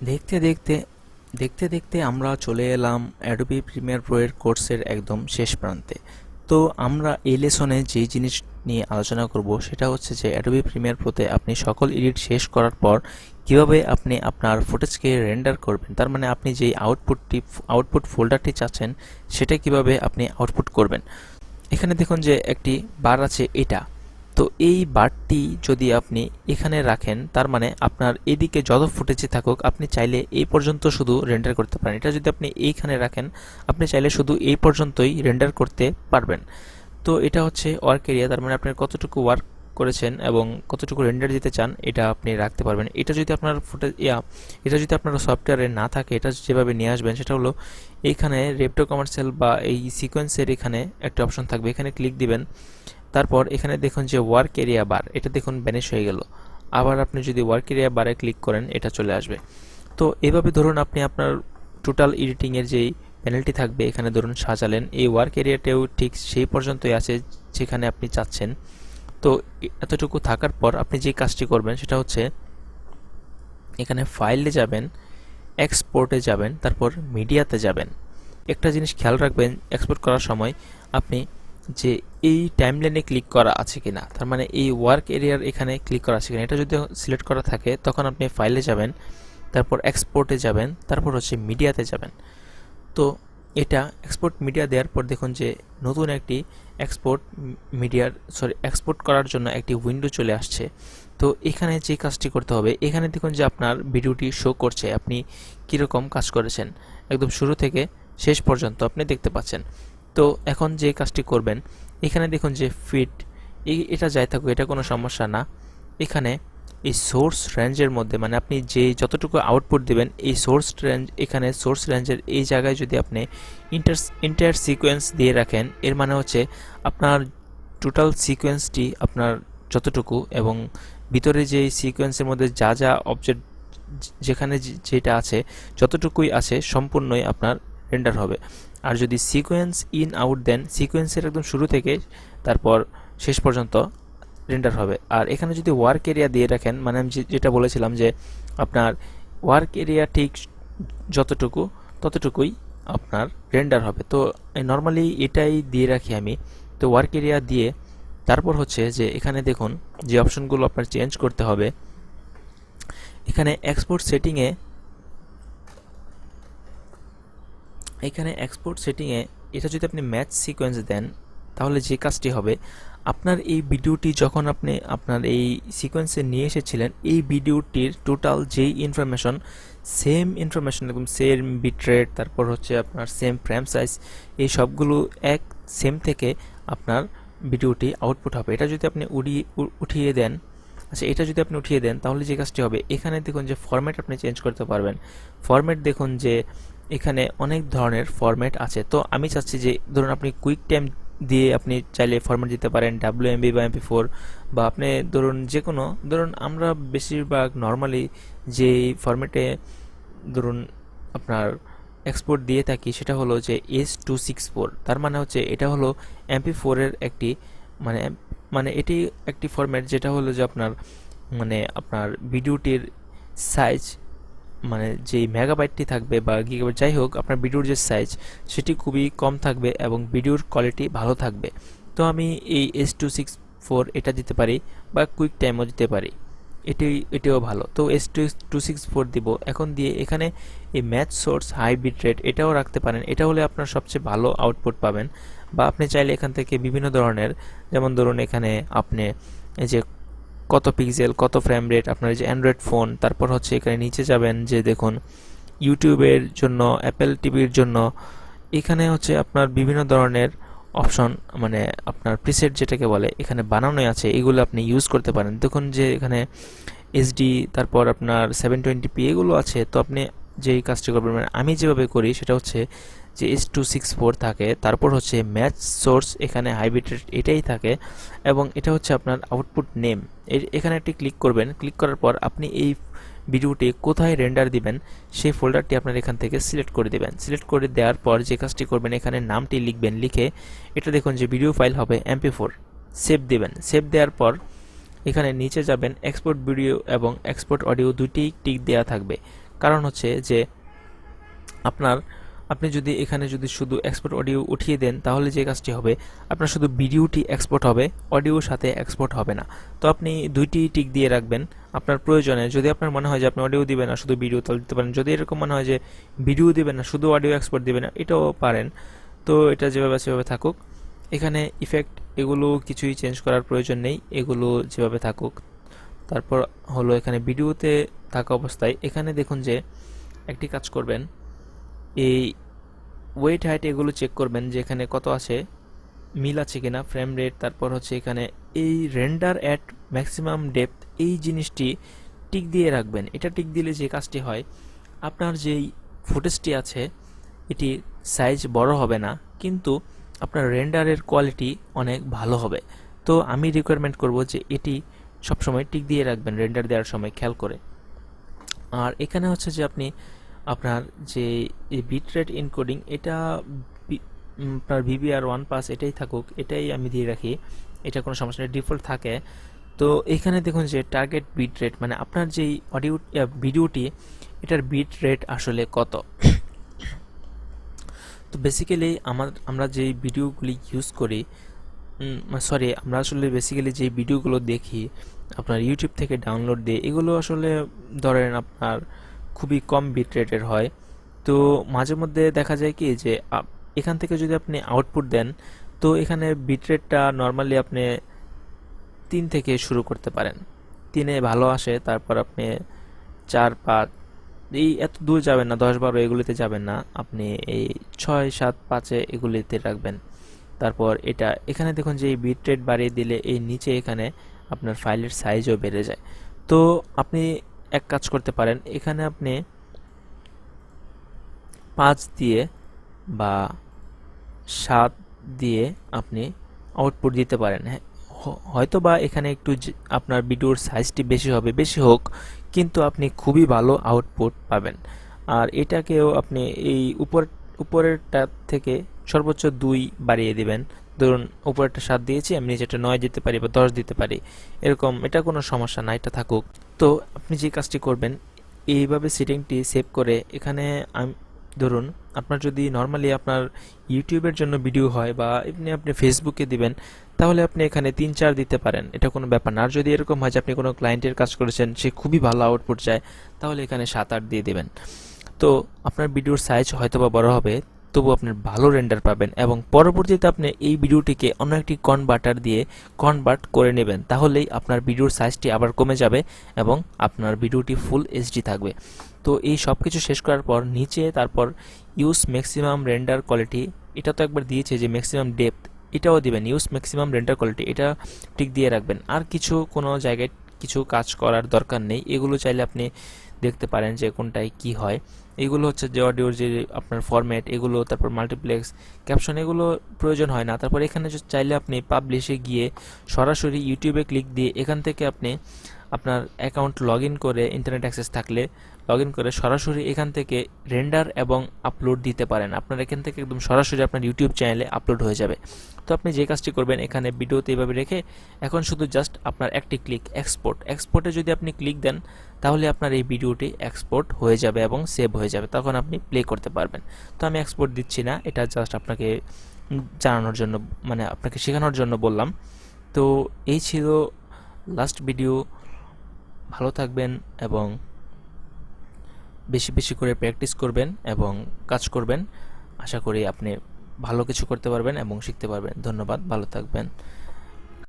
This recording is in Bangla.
দেখতে দেখতে দেখতে দেখতে আমরা চলে এলাম অ্যাডোবি প্রিমিয়ার প্রো এর কোর্সের একদম শেষ প্রান্তে। তো আমরা এই লেসনে যেই জিনিস নিয়ে আলোচনা করব সেটা হচ্ছে যে অ্যাডোবি প্রিমিয়ার প্রোতে আপনি সকল এডিট শেষ করার পর কীভাবে আপনি আপনার ফুটেজকে রেন্ডার করবেন, তার মানে আপনি যেই আউটপুটটি আউটপুট ফোল্ডারটি চাচ্ছেন সেটা কীভাবে আপনি আউটপুট করবেন। এখানে দেখুন যে একটি বার আছে এটা। তো এই বারটি যদি আপনি এখানে রাখেন, তার মানে আপনার এদিকে যত ফুটেজে থাকুক, আপনি চাইলে এই পর্যন্ত শুধু রেন্ডার করতে পারেন। এটা যদি আপনি এইখানে রাখেন, আপনি চাইলে শুধু এই পর্যন্তই রেন্ডার করতে পারবেন। তো এটা হচ্ছে ওয়ার্ক এরিয়া তার মানে আপনার কতটুকু ওয়ার্ক করেছেন এবং কতটুকু রেন্ডার দিতে চান, এটা আপনি রাখতে পারবেন। এটা যদি আপনার ফুটেজ ইয়া, এটা যদি আপনার সফটওয়্যারে না থাকে, এটা যেভাবে নিয়ে আসবেন, সেটা হলো এইখানে রেপটো কমার্শিয়াল বা এই সিকোয়েন্সের এখানে একটা অপশন থাকবে। এখানে ক্লিক দিবেন। তারপর এখানে দেখুন যে ওয়ার্ক এরিয়া বার এটা দেখুন ব্যানিশ হয়ে গেল। আবার আপনি যদি ওয়ার্ক এরিয়া বারে ক্লিক করেন, এটা চলে আসবে। তো এভাবে ধরুন আপনি আপনার টোটাল এডিটিংয়ের যেই প্যানেলটি থাকবে, এখানে ধরুন সাজালেন, এই ওয়ার্ক এরিয়াটাও ঠিক সেই পর্যন্তই আছে যেখানে আপনি চাচ্ছেন। তো এতটুকু থাকার পর আপনি যে কাজটি করবেন, সেটা হচ্ছে এখানে ফাইলে যাবেন এক্সপোর্টে যাবেন, তারপর মিডিয়াতে যাবেন। একটা জিনিস খেয়াল রাখবেন এক্সপোর্ট করার সময় আপনি যে এই টাইমলাইনে ক্লিক করা আছে কিনা, তার মানে এই ওয়ার্ক এরিয়ার এখানে ক্লিক করা আছে কিনা, এটা যদি সিলেক্ট করা থাকে, তখন আপনি ফাইলে যাবেন, তারপর এক্সপোর্টে যাবেন, তারপর হচ্ছে মিডিয়াতে যাবেন। তো এটা এক্সপোর্ট মিডিয়া দেওয়ার পর দেখুন যে নতুন একটি এক্সপোর্ট মিডিয়ার সরি এক্সপোর্ট করার জন্য একটি উইন্ডো চলে আসছে। তো এখানে যে কাজটি করতে হবে, এখানে দেখুন যে আপনার ভিডিওটি শো করছে, আপনি কীরকম কাজ করেছেন। একদম শুরু থেকে শেষ পর্যন্ত আপনি দেখতে পাচ্ছেন। তো এখন যে কাজটি করবেন, এখানে দেখুন যে ফিট এটা যাই থাকুক, এটা কোনো সমস্যা না। এখানে এই সোর্স রেঞ্জের মধ্যে মানে আপনি যে যতটুকু আউটপুট দেবেন, এই সোর্স রেঞ্জ এখানে সোর্স রেঞ্জের এই জায়গায় যদি আপনি ইন্টার ইন্টার সিকোয়েন্স দিয়ে রাখেন, এর মানে হচ্ছে আপনার টোটাল সিকোয়েন্সটি আপনার যতটুকু এবং ভিতরে যে সিকোয়েন্সের মধ্যে যা যা অবজেক্ট যেখানে যেটা আছে, যতটুকুই আছে, সম্পূর্ণই আপনার রেন্ডার হবে। আর যদি সিকোয়েন্স ইন আউট দেন সিকোয়েন্সের একদম শুরু থেকে তারপর শেষ পর্যন্ত রেন্ডার হবে। আর এখানে যদি ওয়ার্ক এরিয়া দিয়ে রাখেন মানে আমি যেটা বলেছিলাম যে আপনার ওয়ার্ক এরিয়া ঠিক যতটুকু, ততটুকুই আপনার রেন্ডার হবে। তো নর্মালি এটাই দিয়ে রাখি আমি। তো ওয়ার্ক এরিয়া দিয়ে তারপর হচ্ছে যে এখানে দেখুন যে অপশনগুলো আপনার চেঞ্জ করতে হবে। এখানে এক্সপোর্ট সেটিংয়ে এখানে এক্সপোর্ট সেটিংয়ে এটা যদি আপনি ম্যাচ সিকোয়েন্স দেন, তাহলে যে কাজটি হবে, আপনার এই ভিডিওটি যখন আপনি আপনার এই সিকোয়েন্সে নিয়ে এসেছিলেন, এই ভিডিওটির টোটাল যেই ইনফরমেশন সেম ইনফরমেশন একদম সেম বিটরেট তারপর হচ্ছে আপনার সেম ফ্রেম সাইজ এই সবগুলো এক সেম থেকে আপনার ভিডিওটি আউটপুট হবে। এটা যদি আপনি উড়িয়ে উঠিয়ে দেন আচ্ছা এটা যদি আপনি উঠিয়ে দেন, তাহলে যে কাজটি হবে, এখানে দেখুন যে ফরম্যাট আপনি চেঞ্জ করতে পারবেন। ফরম্যাট দেখুন যে এখানে অনেক ধরনের ফরম্যাট আছে। তো আমি চাচ্ছি যে, ধরুন আপনি কুইক টাইম দিয়ে আপনি চাইলে ফরম্যাট দিতে পারেন ডাব্লিউ এমবি বা এমপি ফোর বা আপনি ধরুন যে কোনো ধরুন আমরা বেশিরভাগ নর্মালি যে ফরম্যাটে ধরুন আপনার এক্সপোর্ট দিয়ে থাকি সেটা হলো যে এস টু সিক্স ফোর তার মানে হচ্ছে এটা হলো এমপি ফোরের একটি মানে মানে এটি একটি ফরম্যাট যেটা হলো যে আপনার মানে আপনার ভিডিওটির সাইজ মানে যেই মেগাবাইটটি থাকবে বা গিগাবাইট যাই হোক, আপনার ভিডিওর যে সাইজ সেটি খুবই কম থাকবে এবং ভিডিওর কোয়ালিটি ভালো থাকবে। তো আমি এই এস টু সিক্স ফোর এটা দিতে পারি বা কুইক টাইমও দিতে পারি। এটি, এটিও ভালো। তো S two two six four দিব। এখন দিয়ে এখানে এই match source high bit rate এটাও রাখতে পারেন। এটা হলে আপনার সবচেয়ে ভালো আউটপুট পাবেন। বা আপনি চাইলে এখান থেকে বিভিন্ন ধরনের, যেমন ধরুন এখানে আপনি এই যে কত পিক্সেল কত ফ্রেম রেট আপনার যে অ্যান্ড্রয়েড ফোন তারপর হচ্ছে এখানে নিচে যাবেন যে দেখুন ইউটিউবের জন্য অ্যাপেল টিভির জন্য, এখানে হচ্ছে আপনার বিভিন্ন ধরনের অপশন মানে আপনার প্রিসেট যেটাকে বলে, এখানে বানানোই আছে, এগুলো আপনি ইউজ করতে পারেন। দেখুন যে এখানে এইচডি তারপর আপনার সেভেন টোয়েন্টি পি এগুলো আছে, তো আপনি যেই কাজটি করবেন মানে আমি যেভাবে করি, সেটা হচ্ছে যে এস টু সিক্স ফোর থাকে, তারপর হচ্ছে ম্যাচ সোর্স এখানে হাইব্রিড এটাই থাকে এবং এটা হচ্ছে আপনার আউটপুট নেম। এখানে একটি ক্লিক করবেন, ক্লিক করার পর আপনি এই ভিডিওটি কোথায় রেন্ডার দিবেন সেই ফোল্ডারটি আপনার এখান থেকে সিলেক্ট করে দেবেন। সিলেক্ট করে দেওয়ার পর যে কাজটি করবেন, এখানে নামটি লিখবেন, লিখে এটা দেখুন যে ভিডিও ফাইল হবে এমপি ফোর। সেভ দেবেন, সেভ দেওয়ার পর এখানে নিচে যাবেন এক্সপোর্ট ভিডিও এবং এক্সপোর্ট অডিও দুইটি টিক দেওয়া থাকবে। কারণ হচ্ছে যে আপনার আপনি যদি এখানে যদি শুধু এক্সপোর্ট অডিও উঠিয়ে দেন, তাহলে যে কাজটি হবে, আপনার শুধু ভিডিওটি এক্সপোর্ট হবে অডিওর সাথে এক্সপোর্ট হবে না। তো আপনি দুইটি টিক দিয়ে রাখবেন আপনার প্রয়োজনে। যদি আপনার মনে হয় যে আপনি অডিও দিবেন না, শুধু ভিডিও তাহলে দিতে পারেন। যদি এরকম মনে হয় যে ভিডিও দিবেন না, শুধু অডিও এক্সপোর্ট দিবেন না, এটাও পারেন। তো এটা যেভাবে সেভাবে থাকুক। এখানে ইফেক্ট এগুলো কিছুই চেঞ্জ করার প্রয়োজন নেই, এগুলো যেভাবে থাকুক। তারপর হলো এখানে ভিডিওতে থাকা অবস্থায়, এখানে দেখুন যে একটি কাজ করবেন। এই ওয়েট হাইট এগুলো চেক করবেন যে এখানে কত আছে, মিল আছে কিনা ফ্রেম রেট তারপর হচ্ছে এখানে এই রেন্ডার অ্যাট ম্যাক্সিমাম ডেপথ এই জিনিসটি টিক দিয়ে রাখবেন। এটা টিক দিলে যে কাজটি হয়, আপনার যেই ফুটেজটি আছে, এটি সাইজ বড় হবে না, কিন্তু আপনার রেন্ডারের কোয়ালিটি অনেক ভালো হবে। তো আমি রিকোয়ারমেন্ট করব যে এটি সবসময় টিক দিয়ে রাখবেন রেন্ডার দেওয়ার সময়, খেয়াল করে। আর এখানে হচ্ছে যে আপনি আপনার যে বিট রেট ইনকোডিং এটা আপনার ভিবিআর ওয়ান পাস এটাই থাকুক, এটাই আমি দিয়ে রাখি, এটা কোনো সমস্যা নেই, ডিফল্ট থাকে। তো এখানে দেখুন যে টার্গেট বিট রেট মানে আপনার যেই অডিও ভিডিওটি এটার বিট রেট আসলে কত? তো বেসিক্যালি আমার, আমরা যেই ভিডিওগুলি ইউজ করি সরি আমরা আসলে বেসিক্যালি যে ভিডিওগুলো দেখি, আপনার ইউটিউব থেকে ডাউনলোড দিয়ে, এগুলো আসলে ধরেন আপনার খুবই কম বিট রেটের হয়। তো মাঝে মধ্যে দেখা যায় কি যে এখান থেকে যদি আপনি আউটপুট দেন, তো এখানে বিট রেটটা নর্মালি আপনি তিন থেকে শুরু করতে পারেন। তিনে ভালো আসে, তারপর আপনি চার, পাঁচ, এই এত দূর যাবেন না, দশ, বারো, এগুলিতে যাবেন না। আপনি এই ছয়, সাত, পাঁচে এগুলিতে রাখবেন। তারপর এটা, এখানে দেখুন যে এই বিট রেট বাড়িয়ে দিলে এই নিচে এখানে আপনার ফাইলের সাইজও বেড়ে যায়। তো আপনি এক কাজ করতে পারেন। এখানে আপনি পাঁচ দিয়ে বা সাত দিয়ে আপনি আউটপুট দিতে পারেন। হ্যাঁ হয়তো বা এখানে একটু আপনার ভিডিওর সাইজটি বেশি হবে, বেশি হোক, কিন্তু আপনি খুবই ভালো আউটপুট পাবেন। আর এটাকেও আপনি এই উপর, উপরেরটা থেকে সর্বোচ্চ দুই বাড়িয়ে দিবেন। ধরুন, উপরেরটা সাত দিয়েছি, আমি নিচেরটা নয় দিতে পারি বা দশ দিতে পারি। এরকম, এটা কোনো সমস্যা না, এটা থাকুক। তো আপনি যে কাজটি করবেন, এইভাবে সেটিংটি সেভ করে এখানে ধরুন, আপনার যদি নর্মালি আপনার ইউটিউবের জন্য ভিডিও হয় বা এমনি আপনি ফেসবুকে দিবেন, তাহলে আপনি এখানে তিন চার দিতে পারেন, এটা কোনো ব্যাপার না। আর যদি এরকম হয় যে আপনি কোনো ক্লায়েন্টের কাজ করেছেন, সে খুবই ভালো আউটপুট চায়, তাহলে এখানে সাত আট দিয়ে দেবেন। তো আপনার ভিডিওর সাইজ হয়তো বা বড় হবে তবু আপনার ভালো রেন্ডার পাবেন এবং পরবর্তীতে আপনি এই ভিডিওটিকে অন্য একটি কনভার্টার দিয়ে কনভার্ট করে নেবেন, তাহলেই আপনার ভিডিওর সাইজটি আবার কমে যাবে এবং আপনার ভিডিওটি ফুল এইচডি থাকবে। তো এই সব কিছু শেষ করার পর নিচে তারপর ইউজ ম্যাক্সিমাম রেন্ডার কোয়ালিটি এটা তো একবার দিয়েছে যে ম্যাক্সিমাম ডেপথ এটাও দিবেন। ইউজ ম্যাক্সিমাম রেন্ডার কোয়ালিটি এটা ঠিক দিয়ে রাখবেন। আর কিছু কোনো জায়গায় কিছু কাজ করার দরকার নেই, এগুলো চাইলে আপনি দেখতে পারেন যে কোনটায় কি হয়। এগুলো হচ্ছে যে অডিওর যে আপনার ফরম্যাট এগুলো, তারপর মাল্টিপ্লেক্স ক্যাপশন এগুলো প্রয়োজন হয় না। তারপর এখানে চাইলে আপনি পাবলিশে গিয়ে সরাসরি ইউটিউবে ক্লিক দিয়ে এখান থেকে আপনি আপনার অ্যাকাউন্ট লগ করে ইন্টারনেট অ্যাক্সেস থাকলে লগ করে সরাসরি এখান থেকে রেন্ডার এবং আপলোড দিতে পারেন। আপনার এখান থেকে একদম সরাসরি আপনার ইউটিউব চ্যানেলে আপলোড হয়ে যাবে। তো আপনি যে কাজটি করবেন এখানে ভিডিওতে এইভাবে রেখে এখন শুধু জাস্ট আপনার একটি ক্লিক এক্সপোর্ট এক্সপোর্টে যদি আপনি ক্লিক দেন, তাহলে আপনার এই ভিডিওটি এক্সপোর্ট হয়ে যাবে এবং সেভ হয়ে যাবে। তখন আপনি প্লে করতে পারবেন। তো আমি এক্সপোর্ট দিচ্ছি না, এটা জাস্ট আপনাকে জানানোর জন্য মানে আপনাকে শেখানোর জন্য বললাম। তো এই ছিল লাস্ট ভিডিও ভালো থাকবেন এবং বেশি বেশি করে প্র্যাকটিস করবেন এবং কাজ করবেন। আশা করি আপনি ভালো কিছু করতে পারবেন এবং শিখতে পারবেন। ধন্যবাদ, ভালো থাকবেন।